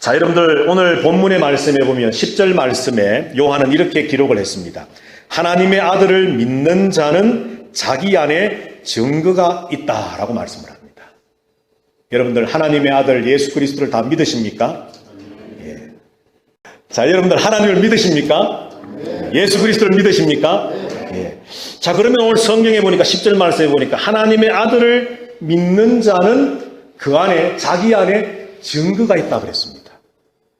자, 여러분들 오늘 본문의 말씀에 보면 10절 말씀에 요한은 이렇게 기록을 했습니다. 하나님의 아들을 믿는 자는 자기 안에 증거가 있다라고 말씀을 합니다. 여러분들 하나님의 아들 예수 그리스도를 다 믿으십니까? 예. 자, 여러분들 하나님을 믿으십니까? 예수 그리스도를 믿으십니까? 예. 자, 그러면 오늘 성경에 보니까 10절 말씀에 보니까 하나님의 아들을 믿는 자는 그 안에 자기 안에 증거가 있다 그랬습니다.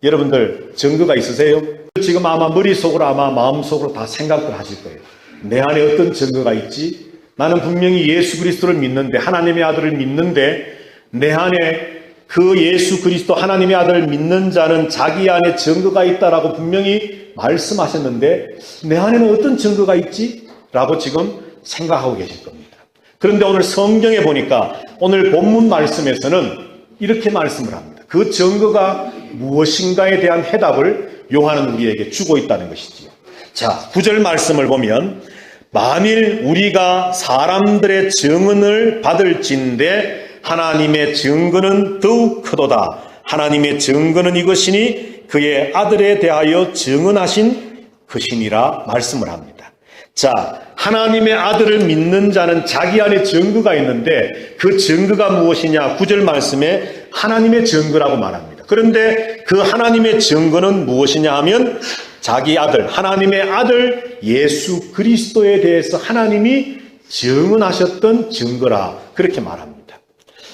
여러분들 증거가 있으세요? 지금 아마 머릿속으로 아마 마음속으로 다 생각을 하실 거예요. 내 안에 어떤 증거가 있지? 나는 분명히 예수 그리스도를 믿는데 하나님의 아들을 믿는데 내 안에 그 예수 그리스도 하나님의 아들을 믿는 자는 자기 안에 증거가 있다라고 분명히 말씀하셨는데 내 안에는 어떤 증거가 있지? 라고 지금 생각하고 계실 겁니다. 그런데 오늘 성경에 보니까 오늘 본문 말씀에서는 이렇게 말씀을 합니다. 그 증거가 무엇인가에 대한 해답을 요한은 우리에게 주고 있다는 것이지요. 자, 구절 말씀을 보면 만일 우리가 사람들의 증언을 받을진데 하나님의 증거는 더욱 크도다. 하나님의 증거는 이것이니 그의 아들에 대하여 증언하신 것이니라 말씀을 합니다. 자, 하나님의 아들을 믿는 자는 자기 안에 증거가 있는데 그 증거가 무엇이냐? 구절 말씀에 하나님의 증거라고 말합니다. 그런데 그 하나님의 증거는 무엇이냐 하면 자기 아들, 하나님의 아들 예수 그리스도에 대해서 하나님이 증언하셨던 증거라 그렇게 말합니다.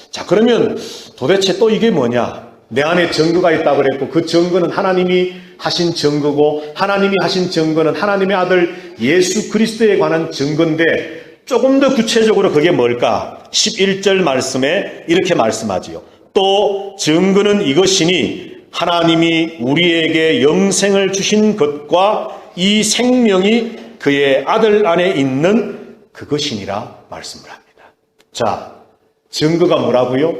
자, 그러면 도대체 또 이게 뭐냐? 내 안에 증거가 있다고 그랬고 그 증거는 하나님이 하신 증거고 하나님이 하신 증거는 하나님의 아들 예수 그리스도에 관한 증거인데 조금 더 구체적으로 그게 뭘까? 11절 말씀에 이렇게 말씀하지요. 또 증거는 이것이니 하나님이 우리에게 영생을 주신 것과 이 생명이 그의 아들 안에 있는 그것이니라 말씀을 합니다. 자, 증거가 뭐라고요?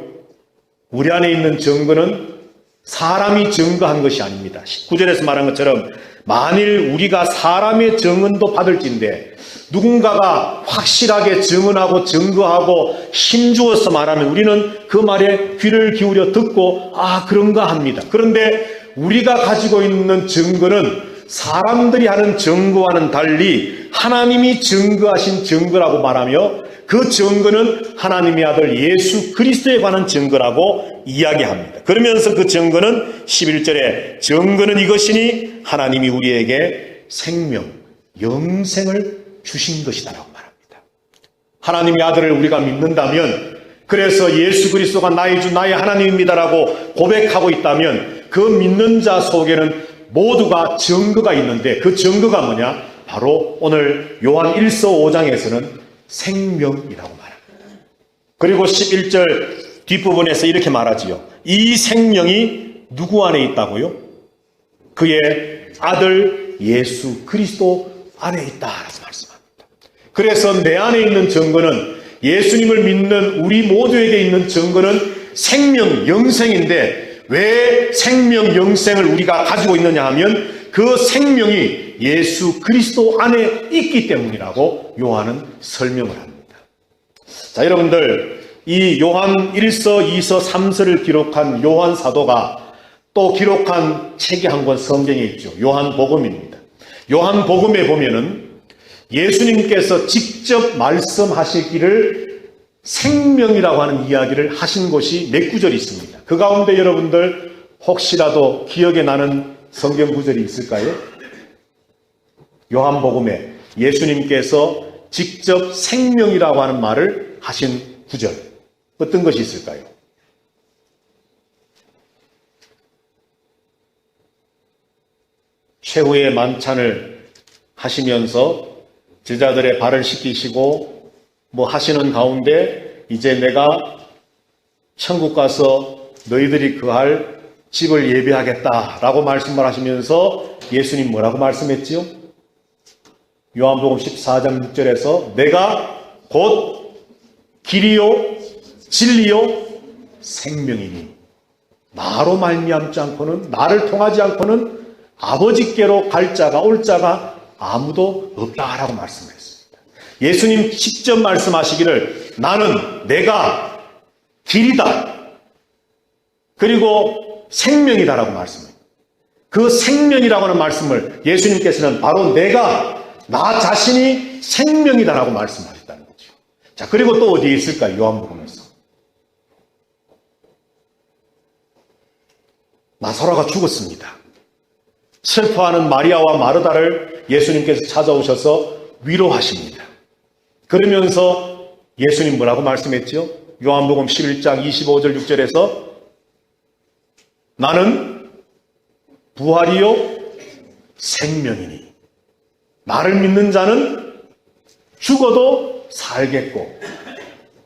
우리 안에 있는 증거는 사람이 증거한 것이 아닙니다. 19절에서 말한 것처럼 만일 우리가 사람의 증언도 받을진데 누군가가 확실하게 증언하고 증거하고 힘주어서 말하면 우리는 그 말에 귀를 기울여 듣고 아 그런가 합니다. 그런데 우리가 가지고 있는 증거는 사람들이 하는 증거와는 달리 하나님이 증거하신 증거라고 말하며 그 증거는 하나님의 아들 예수 그리스도에 관한 증거라고 이야기합니다. 그러면서 그 증거는 11절에 증거는 이것이니 하나님이 우리에게 생명, 영생을 주신 것이다라고 말합니다. 하나님의 아들을 우리가 믿는다면 그래서 예수 그리스도가 나의 주 나의 하나님입니다라고 고백하고 있다면 그 믿는 자 속에는 모두가 증거가 있는데 그 증거가 뭐냐? 바로 오늘 요한 1서 5장에서는 생명이라고 말합니다. 그리고 11절 뒷부분에서 이렇게 말하지요. 이 생명이 누구 안에 있다고요? 그의 아들 예수 그리스도 안에 있다라고 말씀합니다. 그래서 내 안에 있는 증거는 예수님을 믿는 우리 모두에게 있는 증거는 생명, 영생인데 왜 생명, 영생을 우리가 가지고 있느냐 하면 그 생명이 예수 그리스도 안에 있기 때문이라고 요한은 설명을 합니다. 자, 여러분들, 이 요한 1서, 2서, 3서를 기록한 요한 사도가 또 기록한 책이 한 권 성경에 있죠. 요한 복음입니다. 요한 복음에 보면은 예수님께서 직접 말씀하시기를 생명이라고 하는 이야기를 하신 곳이 몇 구절이 있습니다. 그 가운데 여러분들 혹시라도 기억에 나는 성경 구절이 있을까요? 요한복음에 예수님께서 직접 생명이라고 하는 말을 하신 구절. 어떤 것이 있을까요? 최후의 만찬을 하시면서 제자들의 발을 씻기시고 뭐 하시는 가운데 이제 내가 천국 가서 너희들이 그할 집을 예비하겠다라고 말씀을 하시면서 예수님 뭐라고 말씀했지요? 요한복음 14장 6절에서 내가 곧 길이요 진리요 생명이니 나로 말미암지 않고는 나를 통하지 않고는 아버지께로 갈 자가 올 자가 아무도 없다라고 말씀했습니다. 예수님 직접 말씀하시기를 나는 내가 길이다. 그리고 생명이다라고 말씀합니다. 그 생명이라고 하는 말씀을 예수님께서는 바로 내가 나 자신이 생명이다라고 말씀하셨다는 거죠. 자, 그리고 또 어디에 있을까요? 요한복음에서. 나사로가 죽었습니다. 슬퍼하는 마리아와 마르다를 예수님께서 찾아오셔서 위로하십니다. 그러면서 예수님 뭐라고 말씀했죠? 요한복음 11장 25절 6절에서 나는 부활이요 생명이니 나를 믿는 자는 죽어도 살겠고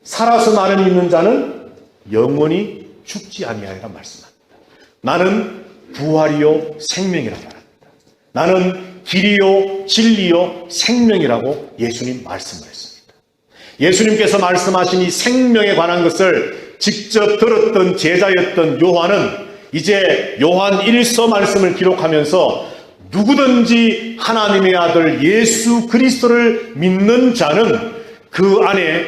살아서 나를 믿는 자는 영원히 죽지 아니하리라 말씀합니다. 나는 부활이요 생명이라고 말합니다. 나는 길이요 진리요 생명이라고 예수님 말씀을 했습니다. 예수님께서 말씀하신 이 생명에 관한 것을 직접 들었던 제자였던 요한은 이제 요한 1서 말씀을 기록하면서 누구든지 하나님의 아들 예수 그리스도를 믿는 자는 그 안에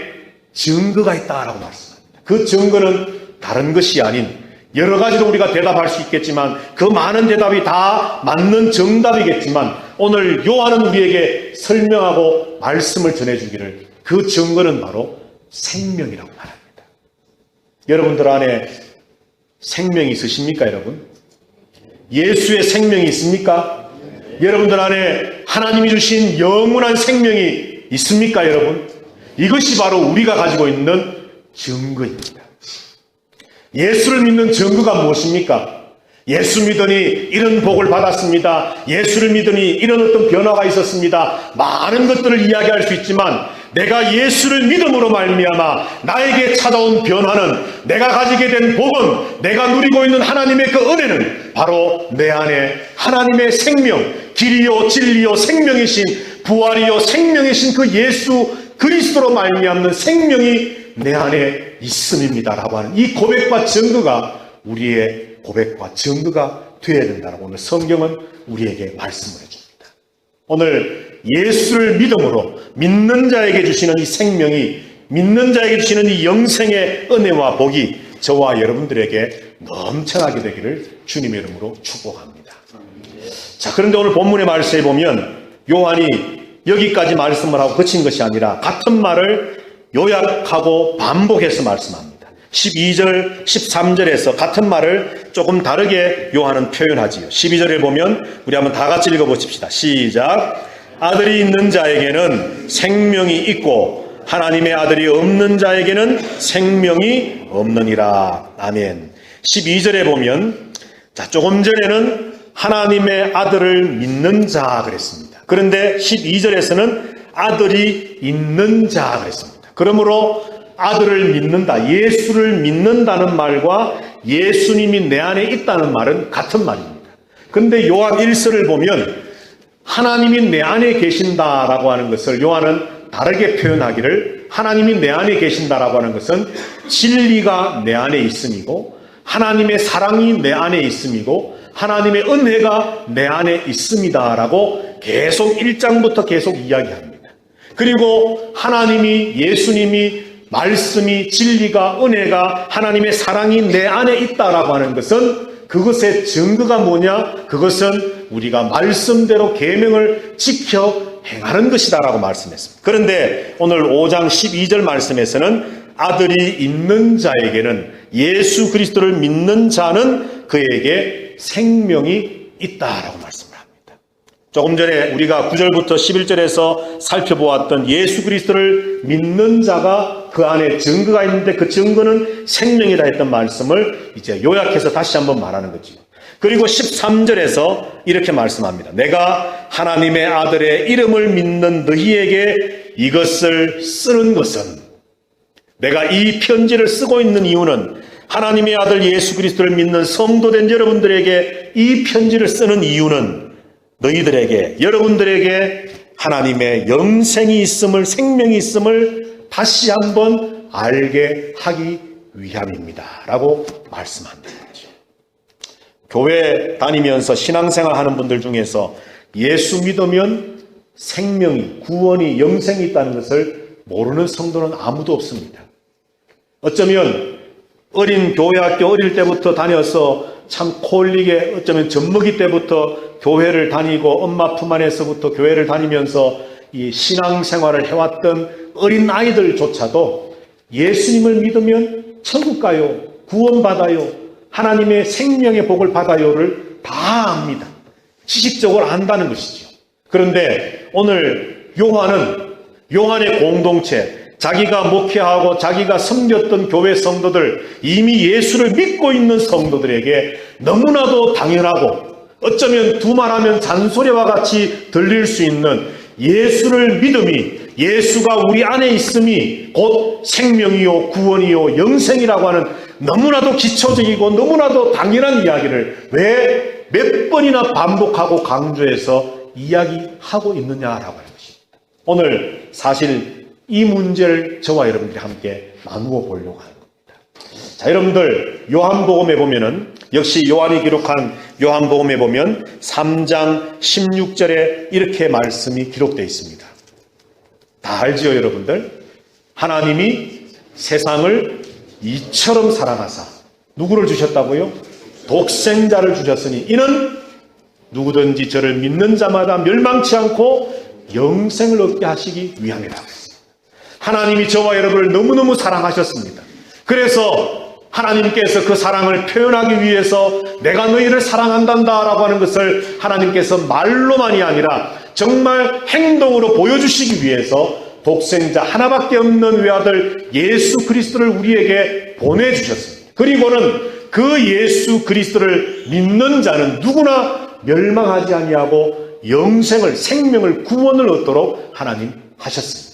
증거가 있다라고 말씀합니다. 그 증거는 다른 것이 아닌 여러 가지로 우리가 대답할 수 있겠지만 그 많은 대답이 다 맞는 정답이겠지만 오늘 요한은 우리에게 설명하고 말씀을 전해주기를 그 증거는 바로 생명이라고 말합니다. 여러분들 안에 생명이 있으십니까, 여러분? 예수의 생명이 있습니까? 여러분들 안에 하나님이 주신 영원한 생명이 있습니까, 여러분? 이것이 바로 우리가 가지고 있는 증거입니다. 예수를 믿는 증거가 무엇입니까? 예수 믿으니 이런 복을 받았습니다. 예수를 믿으니 이런 어떤 변화가 있었습니다. 많은 것들을 이야기할 수 있지만 내가 예수를 믿음으로 말미암아 나에게 찾아온 변화는 내가 가지게 된 복은 내가 누리고 있는 하나님의 그 은혜는 바로 내 안에 하나님의 생명, 길이요 진리요 생명이신 부활이요 생명이신 그 예수 그리스도로 말미암는 생명이 내 안에 있음입니다라고 하는 이 고백과 증거가 우리의 고백과 증거가 되어야 된다라고 오늘 성경은 우리에게 말씀을 해줍니다. 오늘 예수를 믿음으로 믿는 자에게 주시는 이 생명이 믿는 자에게 주시는 이 영생의 은혜와 복이 저와 여러분들에게 넘쳐나게 되기를 주님의 이름으로 축복합니다. 자, 그런데 오늘 본문의 말씀에 보면 요한이 여기까지 말씀을 하고 그친 것이 아니라 같은 말을 요약하고 반복해서 말씀합니다. 12절, 13절에서 같은 말을 조금 다르게 요한은 표현하지요. 12절에 보면 우리 한번 다 같이 읽어보십시다. 시작. 아들이 있는 자에게는 생명이 있고 하나님의 아들이 없는 자에게는 생명이 없느니라. 아멘. 12절에 보면 자, 조금 전에는 하나님의 아들을 믿는 자 그랬습니다. 그런데 12절에서는 아들이 있는 자 그랬습니다. 그러므로 아들을 믿는다, 예수를 믿는다는 말과 예수님이 내 안에 있다는 말은 같은 말입니다. 근데 요한 1서를 보면 하나님이 내 안에 계신다라고 하는 것을 요한은 다르게 표현하기를 하나님이 내 안에 계신다라고 하는 것은 진리가 내 안에 있음이고 하나님의 사랑이 내 안에 있음이고 하나님의 은혜가 내 안에 있습니다 라고 계속 1장부터 계속 이야기합니다. 그리고 하나님이 예수님이 말씀이 진리가 은혜가 하나님의 사랑이 내 안에 있다라고 하는 것은 그것의 증거가 뭐냐? 그것은 우리가 말씀대로 계명을 지켜 행하는 것이다라고 말씀했습니다. 그런데 오늘 5장 12절 말씀에서는 아들이 있는 자에게는 예수 그리스도를 믿는 자는 그에게 생명이 있다라고 말씀을 합니다. 조금 전에 우리가 9절부터 11절에서 살펴보았던 예수 그리스도를 믿는 자가 그 안에 증거가 있는데 그 증거는 생명이다 했던 말씀을 이제 요약해서 다시 한번 말하는 거죠. 그리고 13절에서 이렇게 말씀합니다. 내가 하나님의 아들의 이름을 믿는 너희에게 이것을 쓰는 것은 내가 이 편지를 쓰고 있는 이유는 하나님의 아들 예수 그리스도를 믿는 성도된 여러분들에게 이 편지를 쓰는 이유는 너희들에게 여러분들에게 하나님의 영생이 있음을 생명이 있음을 다시 한번 알게 하기 위함입니다. 라고 말씀합니다. 교회 다니면서 신앙생활 하는 분들 중에서 예수 믿으면 생명이, 구원이, 영생이 있다는 것을 모르는 성도는 아무도 없습니다. 어쩌면 어린 교회 학교 어릴 때부터 다녀서 참 콜릭에 어쩌면 젖먹이 때부터 교회를 다니고 엄마 품 안에서부터 교회를 다니면서 이 신앙생활을 해왔던 어린 아이들조차도 예수님을 믿으면 천국 가요, 구원받아요, 하나님의 생명의 복을 받아요를 다 압니다. 지식적으로 안다는 것이죠. 그런데 오늘 요한은 요한의 공동체, 자기가 목회하고 자기가 섬겼던 교회 성도들, 이미 예수를 믿고 있는 성도들에게 너무나도 당연하고 어쩌면 두말하면 잔소리와 같이 들릴 수 있는 예수를 믿음이 예수가 우리 안에 있음이 곧 생명이요 구원이요 영생이라고 하는 너무나도 기초적이고 너무나도 당연한 이야기를 왜 몇 번이나 반복하고 강조해서 이야기하고 있느냐라고 하는 것입니다. 오늘 사실 이 문제를 저와 여러분들이 함께 나누어 보려고 하는 겁니다. 자, 여러분들 요한복음에 보면은 역시 요한이 기록한 요한복음에 보면 3장 16절에 이렇게 말씀이 기록되어 있습니다. 다 알지요, 여러분들? 하나님이 세상을 이처럼 사랑하사 누구를 주셨다고요? 독생자를 주셨으니 이는 누구든지 저를 믿는 자마다 멸망치 않고 영생을 얻게 하시기 위함이라. 하나님이 저와 여러분을 너무너무 사랑하셨습니다. 그래서 하나님께서 그 사랑을 표현하기 위해서 내가 너희를 사랑한단다라고 하는 것을 하나님께서 말로만이 아니라 정말 행동으로 보여주시기 위해서 독생자 하나밖에 없는 외아들 예수 그리스도를 우리에게 보내주셨습니다. 그리고는 그 예수 그리스도를 믿는 자는 누구나 멸망하지 아니하고 영생을 생명을 구원을 얻도록 하나님 하셨습니다.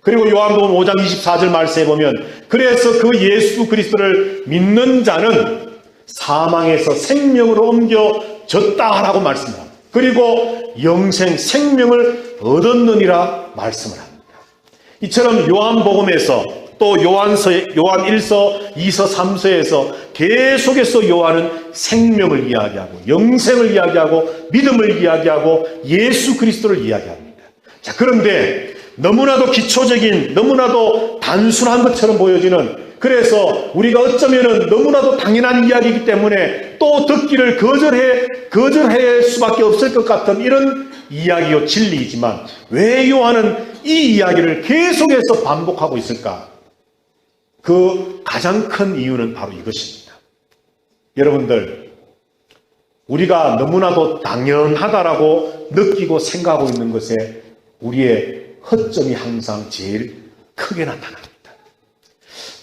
그리고 요한복음 5장 24절 말씀에 보면 그래서 그 예수 그리스도를 믿는 자는 사망에서 생명으로 옮겨졌다라고 말씀합니다. 그리고 영생 생명을 얻었느니라 말씀을 합니다. 이처럼 요한복음에서 또 요한서 요한 1서, 2서, 3서에서 계속해서 요한은 생명을 이야기하고 영생을 이야기하고 믿음을 이야기하고 예수 그리스도를 이야기합니다. 자, 그런데 너무나도 기초적인 너무나도 단순한 것처럼 보여지는 그래서 우리가 어쩌면은 너무나도 당연한 이야기이기 때문에 또 듣기를 거절해 거절할 수밖에 없을 것 같은 이런 이야기요 진리이지만 왜 요한은 이 이야기를 계속해서 반복하고 있을까? 그 가장 큰 이유는 바로 이것입니다. 여러분들, 우리가 너무나도 당연하다라고 느끼고 생각하고 있는 것에 우리의 허점이 항상 제일 크게 나타납니다.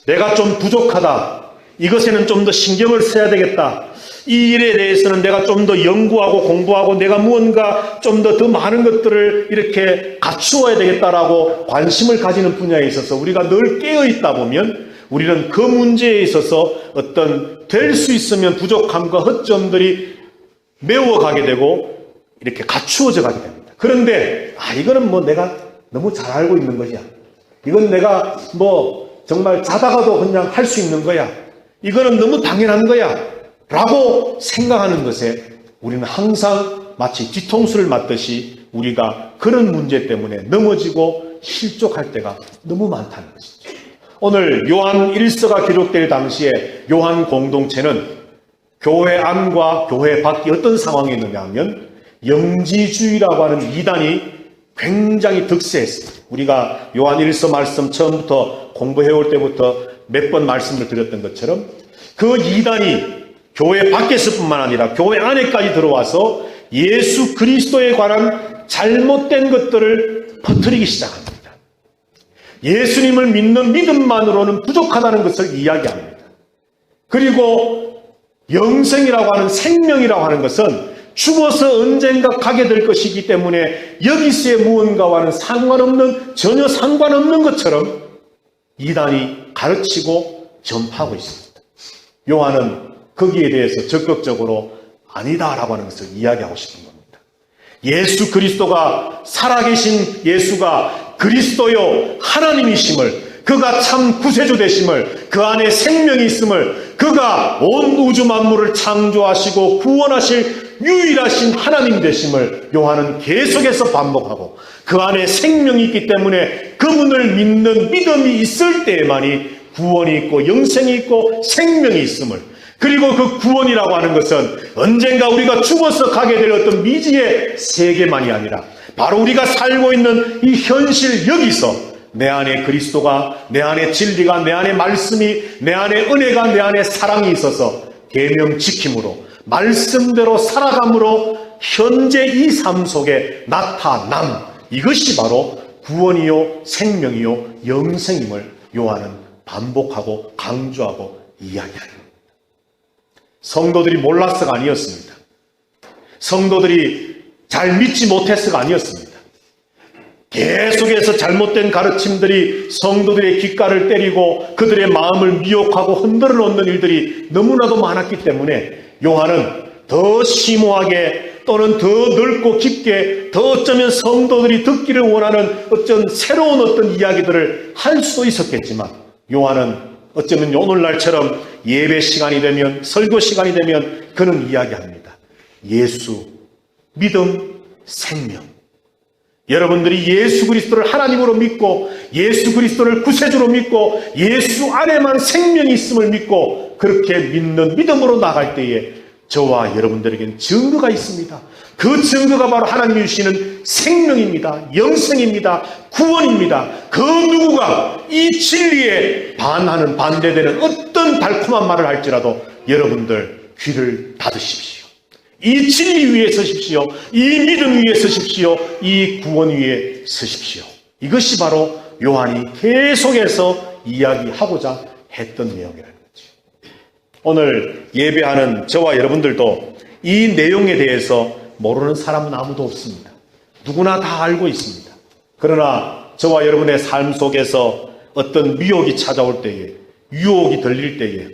내가 좀 부족하다. 이것에는 좀 더 신경을 써야 되겠다. 이 일에 대해서는 내가 좀 더 연구하고 공부하고 내가 무언가 좀더더 많은 것들을 이렇게 갖추어야 되겠다라고 관심을 가지는 분야에 있어서 우리가 늘 깨어 있다 보면 우리는 그 문제에 있어서 어떤 될 수 있으면 부족함과 허점들이 메워가게 되고 이렇게 갖추어져 가게 됩니다. 그런데 아 이거는 뭐 내가 너무 잘 알고 있는 것이야. 이건 내가 뭐 정말 자다가도 그냥 할 수 있는 거야. 이거는 너무 당연한 거야. 라고 생각하는 것에 우리는 항상 마치 뒤통수를 맞듯이 우리가 그런 문제 때문에 넘어지고 실족할 때가 너무 많다는 것이죠. 오늘 요한 1서가 기록될 당시에 요한 공동체는 교회 안과 교회 밖이 어떤 상황이 있느냐 하면 영지주의라고 하는 이단이 굉장히 득세했습니다. 우리가 요한 1서 말씀 처음부터 공부해 올 때부터 몇 번 말씀을 드렸던 것처럼 그 이단이 교회 밖에서뿐만 아니라 교회 안에까지 들어와서 예수 그리스도에 관한 잘못된 것들을 퍼뜨리기 시작합니다. 예수님을 믿는 믿음만으로는 부족하다는 것을 이야기합니다. 그리고 영생이라고 하는 생명이라고 하는 것은 죽어서 언젠가 가게 될 것이기 때문에 여기서의 무언가와는 상관없는 전혀 상관없는 것처럼 이단이 가르치고 전파하고 있습니다. 요한은 거기에 대해서 적극적으로 아니다라고 하는 것을 이야기하고 싶은 겁니다. 예수 그리스도가 살아계신 예수가 그리스도요 하나님이심을 그가 참 구세주 되심을 그 안에 생명이 있음을 그가 온 우주 만물을 창조하시고 구원하실 유일하신 하나님 되심을 요한은 계속해서 반복하고 그 안에 생명이 있기 때문에 그분을 믿는 믿음이 있을 때에만이 구원이 있고 영생이 있고 생명이 있음을 그리고 그 구원이라고 하는 것은 언젠가 우리가 죽어서 가게 될 어떤 미지의 세계만이 아니라 바로 우리가 살고 있는 이 현실 여기서 내 안에 그리스도가 내 안에 진리가 내 안에 말씀이 내 안에 은혜가 내 안에 사랑이 있어서 계명 지킴으로 말씀대로 살아감으로 현재 이 삶 속에 나타남 이것이 바로 구원이요 생명이요 영생임을 요한은 반복하고 강조하고 이야기합니다. 성도들이 몰라서가 아니었습니다. 성도들이 잘 믿지 못해서가 아니었습니다. 계속해서 잘못된 가르침들이 성도들의 귓가를 때리고 그들의 마음을 미혹하고 흔들어 놓는 일들이 너무나도 많았기 때문에 요한은 더 심오하게 또는 더 넓고 깊게 더 어쩌면 성도들이 듣기를 원하는 어떤 새로운 어떤 이야기들을 할 수도 있었겠지만 요한은 어쩌면 오늘날처럼 예배 시간이 되면 설교 시간이 되면 그는 이야기합니다. 예수, 믿음, 생명. 여러분들이 예수 그리스도를 하나님으로 믿고 예수 그리스도를 구세주로 믿고 예수 안에만 생명이 있음을 믿고 그렇게 믿는 믿음으로 나갈 때에 저와 여러분들에겐 증거가 있습니다. 그 증거가 바로 하나님이 주시는 생명입니다. 영생입니다. 구원입니다. 그 누구가 이 진리에 반하는 반대되는 어떤 달콤한 말을 할지라도 여러분들 귀를 닫으십시오. 이 진리 위에 서십시오. 이 믿음 위에 서십시오. 이 구원 위에 서십시오. 이것이 바로 요한이 계속해서 이야기하고자 했던 거죠. 오늘 예배하는 저와 여러분들도 이 내용에 대해서 모르는 사람은 아무도 없습니다. 누구나 다 알고 있습니다. 그러나 저와 여러분의 삶 속에서 어떤 미혹이 찾아올 때에, 유혹이 들릴 때에,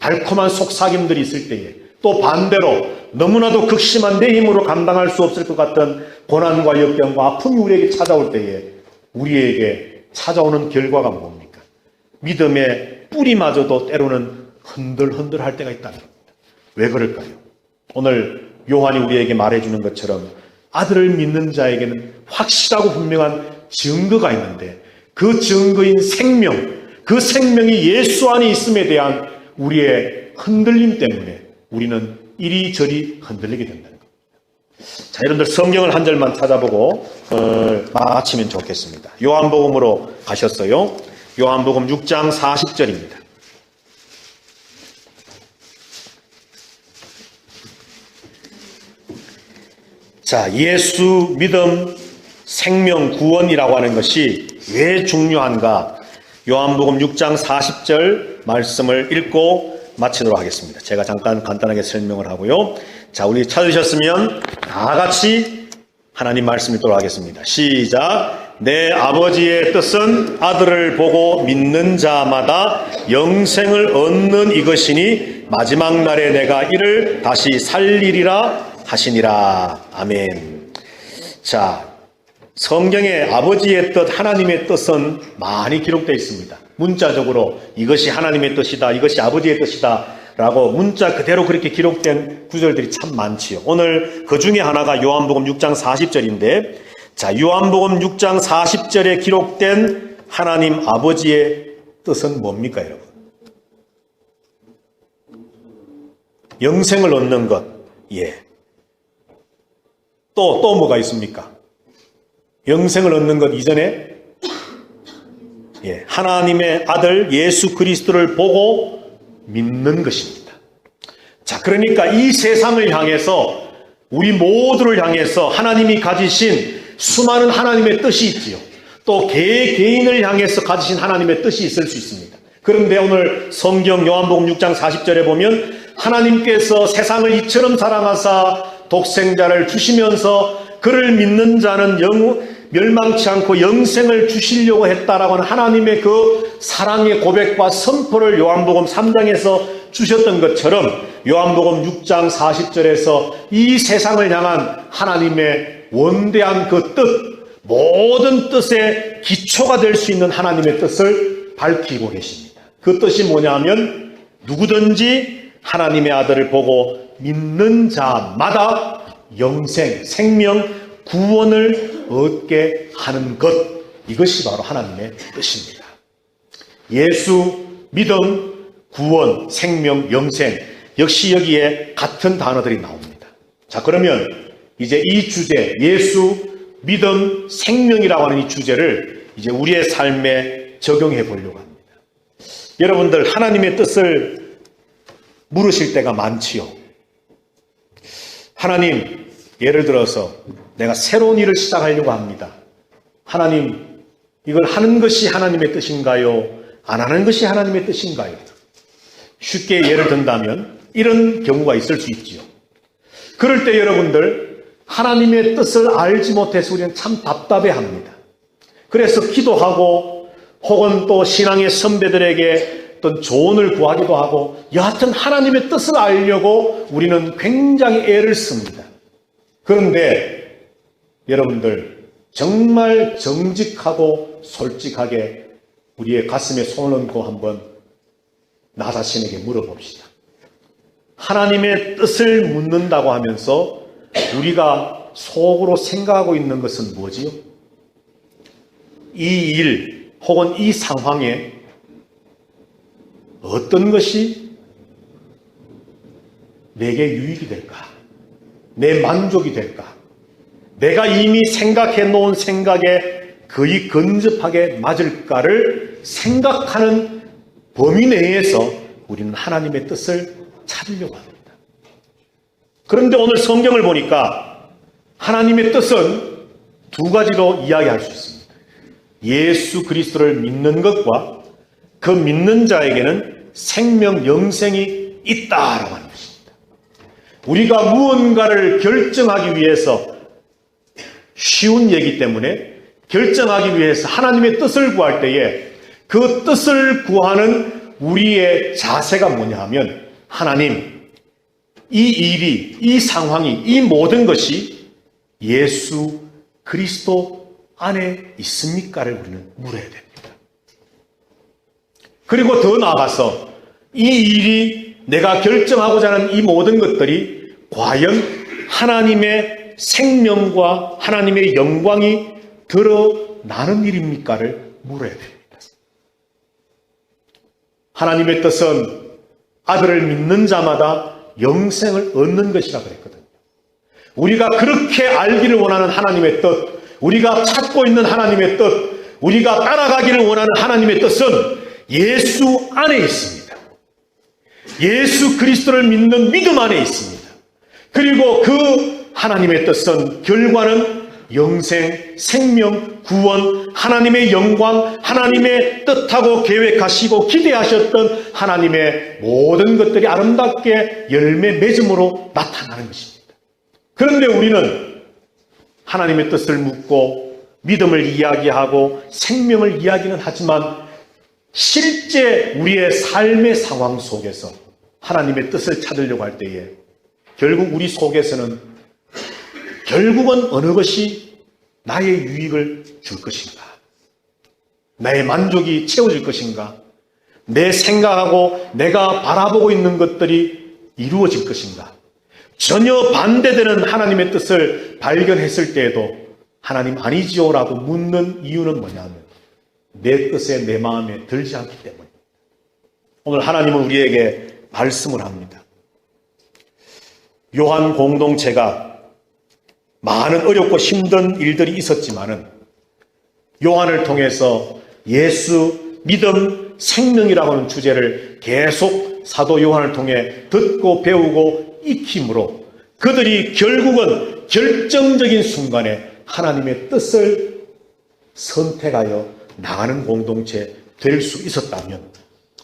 달콤한 속삭임들이 있을 때에, 또 반대로 너무나도 극심한 내 힘으로 감당할 수 없을 것 같은 고난과 역경과 아픔이 우리에게 찾아올 때에 우리에게 찾아오는 결과가 뭡니까? 믿음의 뿌리마저도 때로는 흔들흔들 할 때가 있다는 겁니다. 왜 그럴까요? 오늘 요한이 우리에게 말해주는 것처럼 아들을 믿는 자에게는 확실하고 분명한 증거가 있는데 그 증거인 생명, 그 생명이 예수 안에 있음에 대한 우리의 흔들림 때문에 우리는 이리저리 흔들리게 된다는 겁니다. 자, 여러분들 성경을 한 절만 찾아보고 어, 마치면 좋겠습니다. 요한복음으로 가셨어요. 요한복음 6장 40절입니다. 자, 예수 믿음 생명 구원이라고 하는 것이 왜 중요한가? 요한복음 6장 40절 말씀을 읽고 마치도록 하겠습니다. 제가 잠깐 간단하게 설명을 하고요. 자, 우리 찾으셨으면 다 같이 하나님 말씀 읽도록 하겠습니다. 시작. 내 아버지의 뜻은 아들을 보고 믿는 자마다 영생을 얻는 이것이니 마지막 날에 내가 이를 다시 살리리라 하시니라. 아멘. 자, 성경에 아버지의 뜻, 하나님의 뜻은 많이 기록되어 있습니다. 문자적으로 이것이 하나님의 뜻이다, 이것이 아버지의 뜻이다, 라고 문자 그대로 그렇게 기록된 구절들이 참 많지요. 오늘 그 중에 하나가 요한복음 6장 40절인데, 자, 요한복음 6장 40절에 기록된 하나님 아버지의 뜻은 뭡니까, 여러분? 영생을 얻는 것, 예. 또, 또 뭐가 있습니까? 영생을 얻는 것 이전에 예, 하나님의 아들 예수 그리스도를 보고 믿는 것입니다. 자, 그러니까 이 세상을 향해서 우리 모두를 향해서 하나님이 가지신 수많은 하나님의 뜻이 있지요. 또 개, 개인을 향해서 가지신 하나님의 뜻이 있을 수 있습니다. 그런데 오늘 성경 요한복음 6장 40절에 보면 하나님께서 세상을 이처럼 사랑하사 독생자를 주시면서 그를 믿는 자는 영, 멸망치 않고 영생을 주시려고 했다라고 하는 하나님의 그 사랑의 고백과 선포를 요한복음 3장에서 주셨던 것처럼 요한복음 6장 40절에서 이 세상을 향한 하나님의 원대한 그 뜻, 모든 뜻의 기초가 될 수 있는 하나님의 뜻을 밝히고 계십니다. 그 뜻이 뭐냐 하면 누구든지 하나님의 아들을 보고 믿는 자마다 영생, 생명, 구원을 얻게 하는 것. 이것이 바로 하나님의 뜻입니다. 예수, 믿음, 구원, 생명, 영생. 역시 여기에 같은 단어들이 나옵니다. 자, 그러면 이제 이 주제, 예수, 믿음, 생명이라고 하는 이 주제를 이제 우리의 삶에 적용해 보려고 합니다. 여러분들, 하나님의 뜻을 물으실 때가 많지요. 하나님, 예를 들어서 내가 새로운 일을 시작하려고 합니다. 하나님, 이걸 하는 것이 하나님의 뜻인가요? 안 하는 것이 하나님의 뜻인가요? 쉽게 예를 든다면 이런 경우가 있을 수 있지요. 그럴 때 여러분들 하나님의 뜻을 알지 못해서 우리는 참 답답해 합니다. 그래서 기도하고 혹은 또 신앙의 선배들에게 어떤 조언을 구하기도 하고 여하튼 하나님의 뜻을 알려고 우리는 굉장히 애를 씁니다. 그런데 여러분들 정말 정직하고 솔직하게 우리의 가슴에 손을 얹고 한번 나 자신에게 물어봅시다. 하나님의 뜻을 묻는다고 하면서 우리가 속으로 생각하고 있는 것은 뭐지요? 이 일 혹은 이 상황에 어떤 것이 내게 유익이 될까? 내 만족이 될까? 내가 이미 생각해 놓은 생각에 거의 근접하게 맞을까를 생각하는 범위 내에서 우리는 하나님의 뜻을 찾으려고 합니다. 그런데 오늘 성경을 보니까 하나님의 뜻은 두 가지로 이야기할 수 있습니다. 예수 그리스도를 믿는 것과 그 믿는 자에게는 생명 영생이 있다라고 하는 것입니다. 우리가 무언가를 결정하기 위해서 쉬운 얘기 때문에 결정하기 위해서 하나님의 뜻을 구할 때에 그 뜻을 구하는 우리의 자세가 뭐냐 하면 하나님 이 일이 이 상황이 이 모든 것이 예수 그리스도 안에 있습니까를 우리는 물어야 됩니다. 그리고 더 나아가서 이 일이 내가 결정하고자 하는 이 모든 것들이 과연 하나님의 생명과 하나님의 영광이 드러나는 일입니까를 물어야 됩니다. 하나님의 뜻은 아들을 믿는 자마다 영생을 얻는 것이라 그랬거든요. 우리가 그렇게 알기를 원하는 하나님의 뜻, 우리가 찾고 있는 하나님의 뜻, 우리가 따라가기를 원하는 하나님의 뜻은 예수 안에 있습니다. 예수 그리스도를 믿는 믿음 안에 있습니다. 그리고 그 하나님의 뜻은 결과는 영생, 생명, 구원, 하나님의 영광, 하나님의 뜻하고 계획하시고 기대하셨던 하나님의 모든 것들이 아름답게 열매 맺음으로 나타나는 것입니다. 그런데 우리는 하나님의 뜻을 묻고 믿음을 이야기하고 생명을 이야기는 하지만 실제 우리의 삶의 상황 속에서 하나님의 뜻을 찾으려고 할 때에 결국 우리 속에서는 결국은 어느 것이 나의 유익을 줄 것인가? 나의 만족이 채워질 것인가? 내 생각하고 내가 바라보고 있는 것들이 이루어질 것인가? 전혀 반대되는 하나님의 뜻을 발견했을 때에도 하나님 아니지요라고 묻는 이유는 뭐냐면 내 뜻에 내 마음에 들지 않기 때문입니다. 오늘 하나님은 우리에게 말씀을 합니다. 요한 공동체가 많은 어렵고 힘든 일들이 있었지만은 요한을 통해서 예수, 믿음, 생명이라고 하는 주제를 계속 사도 요한을 통해 듣고 배우고 익힘으로 그들이 결국은 결정적인 순간에 하나님의 뜻을 선택하여 나가는 공동체 될 수 있었다면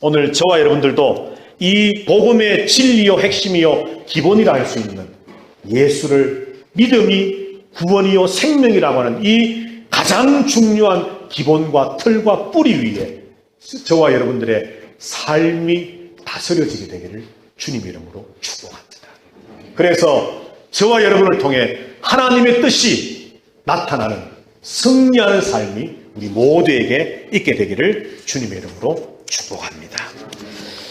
오늘 저와 여러분들도 이 복음의 진리요 핵심이요 기본이라 할 수 있는 예수를 믿음이 구원이요 생명이라고 하는 이 가장 중요한 기본과 틀과 뿌리 위에 저와 여러분들의 삶이 다스려지게 되기를 주님 이름으로 축복합니다. 그래서 저와 여러분을 통해 하나님의 뜻이 나타나는 승리하는 삶이 우리 모두에게 있게 되기를 주님의 이름으로 축복합니다.